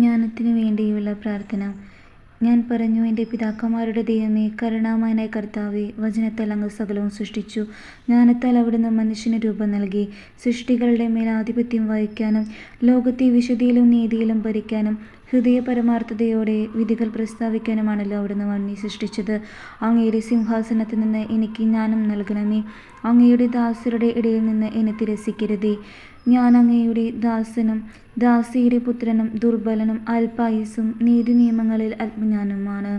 ജ്ഞാനത്തിനു വേണ്ടിയുള്ള പ്രാർത്ഥന. ഞാൻ പറഞ്ഞു എന്റെ പിതാക്കന്മാരുടെ ദൈവമേ കരുണാമയനായ കർത്താവെ വചനത്താൽ അങ്ങ് സകലവും സൃഷ്ടിച്ചു. ജ്ഞാനത്താൽ അവിടുന്ന് മനുഷ്യന് രൂപം നൽകി. സൃഷ്ടികളുടെ മേൽ ആധിപത്യം വഹിക്കാനും ലോകത്തെ വിശുദ്ധിയിലും നീതിയിലും ഭരിക്കാനും ഹൃദയ പരമാർത്ഥതയോടെ വിധികൾ പ്രസ്താവിക്കാനുമാണല്ലോ അവിടുന്ന് മണ്ണി സൃഷ്ടിച്ചത്. അങ്ങയുടെ സിംഹാസനത്തിൽ നിന്ന് എനിക്ക് ജ്ഞാനം നൽകണമേ. അങ്ങയുടെ ദാസരുടെ ഇടയിൽ നിന്ന് എന്നെ തിരസിക്കരുതേ. ഞാൻ അങ്ങയുടെ ദാസനും ദാസിയുടെ പുത്രനും ദുർബലനും അൽപായുസും നീതി നിയമങ്ങളിൽ അജ്ഞാനുമാണ്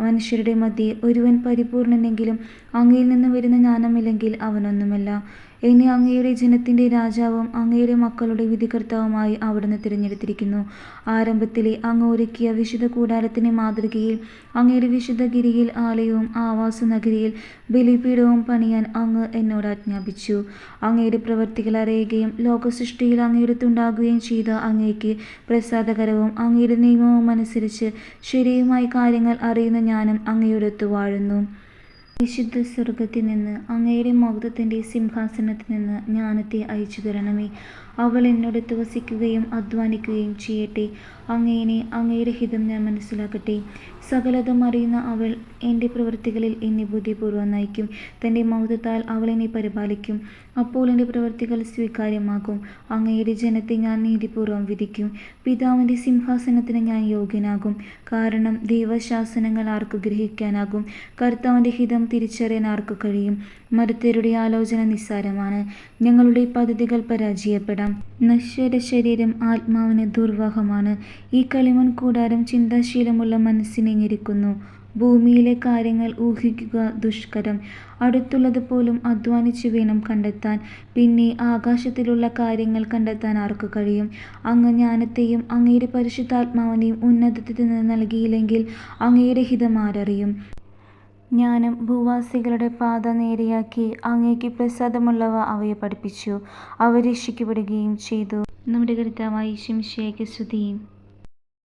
മനുഷ്യരുടെ മധ്യേ ഒരുവൻ പരിപൂർണനെങ്കിലും അങ്ങയിൽ നിന്ന് വരുന്ന ജ്ഞാനമില്ലെങ്കിൽ അവനൊന്നുമല്ല. എന്നെ അങ്ങയുടെ ജനത്തിന്റെ രാജാവും അങ്ങയുടെ മക്കളുടെ വിധികർത്താവുമായി അവിടുന്ന് തിരഞ്ഞെടുത്തിരിക്കുന്നു. ആരംഭത്തിലെ അങ്ങ് ഒരുക്കിയ വിശുദ്ധ കൂടാരത്തിന്റെ മാതൃകയിൽ അങ്ങയുടെ വിശുദ്ധ ഗിരിയിൽ ആലയവും ആവാസ നഗരിയിൽ ബലിപീഠവും പണിയാൻ അങ്ങ് എന്നോട് ആജ്ഞാപിച്ചു. അങ്ങയുടെ പ്രവർത്തികൾ അറിയുകയും ലോകസൃഷ്ടിയിൽ അങ്ങയുടെ തുണ്ടാകുകയും ചെയ്ത അങ്ങേക്ക് പ്രസാദകരവും അങ്ങയുടെ നിയമവും അനുസരിച്ച് ശരിയുമായി കാര്യങ്ങൾ അറിയുന്ന ഞാനും അങ്ങയോടൊത്തു വാഴുന്നു. വിശുദ്ധ സ്വർഗത്തിൽ നിന്ന് അങ്ങയുടെ മൗതത്തിന്റെ സിംഹാസനത്തിൽ നിന്ന് ജ്ഞാനത്തെ അയച്ചു തരണമേ. അവൾ എന്നോടൊത്ത് വസിക്കുകയും അധ്വാനിക്കുകയും ചെയ്യട്ടെ. അങ്ങേനെ അങ്ങയുടെ ഹിതം ഞാൻ മനസ്സിലാക്കട്ടെ. സകലതും അറിയുന്ന അവൾ എന്റെ പ്രവൃത്തികളിൽ എന്നെ ബുദ്ധിപൂർവം നയിക്കും. തന്റെ മൗതത്താൽ അവൾ എന്നെ പരിപാലിക്കും. അപ്പോൾ എന്റെ പ്രവൃത്തികൾ സ്വീകാര്യമാകും. അങ്ങയുടെ ജനത്തെ ഞാൻ നീതിപൂർവം വിധിക്കും. പിതാവിന്റെ സിംഹാസനത്തിന് ഞാൻ യോഗ്യനാകും. കാരണം ദൈവശാസനങ്ങൾ ആർക്ക് ഗ്രഹിക്കാനാകും? കർത്താവിന്റെ ഹിതം തിരിച്ചറിയാൻ ആർക്ക് കഴിയും? മരുത്തരുടെ ആലോചന നിസ്സാരമാണ്. ഞങ്ങളുടെ പദ്ധതികൾ പരാജയപ്പെടാം. നശ്വര ശരീരം ആത്മാവിന് ദുർവാഹമാണ്. ഈ കളിമൺ കൂടാരം ചിന്താശീലമുള്ള മനസ്സിനെ ഞെരുക്കുന്നു ഭൂമിയിലെ കാര്യങ്ങൾ ഊഹിക്കുക ദുഷ്കരം. അടുത്തുള്ളത് പോലും അധ്വാനിച്ചു വേണം കണ്ടെത്താൻ. പിന്നെ ആകാശത്തിലുള്ള കാര്യങ്ങൾ കണ്ടെത്താൻ ആർക്ക് കഴിയും? അങ്ങ് ജ്ഞാനത്തെയും അങ്ങയുടെ പരിശുദ്ധാത്മാവിനെയും ഉന്നതത്തിൽ നിന്ന് നൽകിയില്ലെങ്കിൽ അങ്ങയുടെ ഹിതം ആരറിയും? ജ്ഞാനം ഭൂവാസികളുടെ പാത നേരെയാക്കി അങ്ങേക്ക് പ്രസാദമുള്ളവ അവയെ പഠിപ്പിച്ചു. അവരെ രക്ഷിക്കപ്പെടുകയും ചെയ്തു. നമ്മുടെ കർത്താവായി ശിംഷയ്ക്ക് സ്തുതിയും.